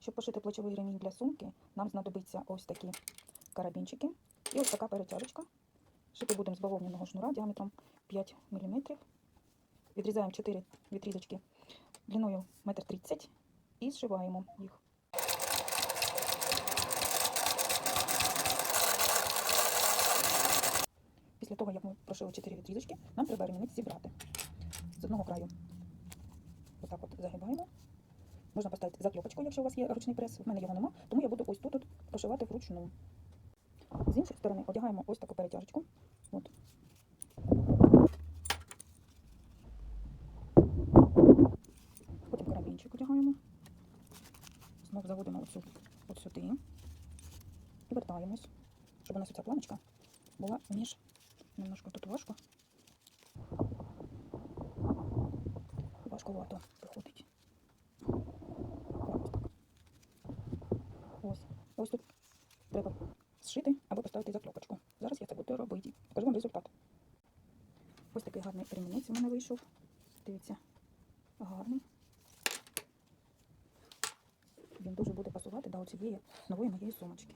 Щоб пошити плечовий ремінь для сумки, нам знадобиться ось такі карабінчики і ось така перетяжечка. Шити будемо з бавовняного шнура діаметром 5 мм. Відрізаємо 4 відрізочки длиною 1,30 м і зшиваємо їх. Після того, як ми прошили 4 відрізочки, нам треба ремінець зібрати. З одного краю отак от загибаємо. Можна поставити закльопочку, якщо у вас є ручний прес. В мене його нема, тому я буду ось тут от прошивати вручну. З іншої сторони одягаємо ось таку перетяжечку. От. Потім карабінчик одягаємо. Знову заводимо оцю, от сюди. І вертаємось, щоб у нас ця планочка була між немножко тут важко. Важковато виходить. Ось так. Ось. Тут треба зшити або поставити закльопочку. Зараз я це буду робити. Покажу вам результат. Ось такий гарний ремінець у мене вийшов. Дивіться, гарний. Він дуже буде пасувати до цієї нової моєї сумочки.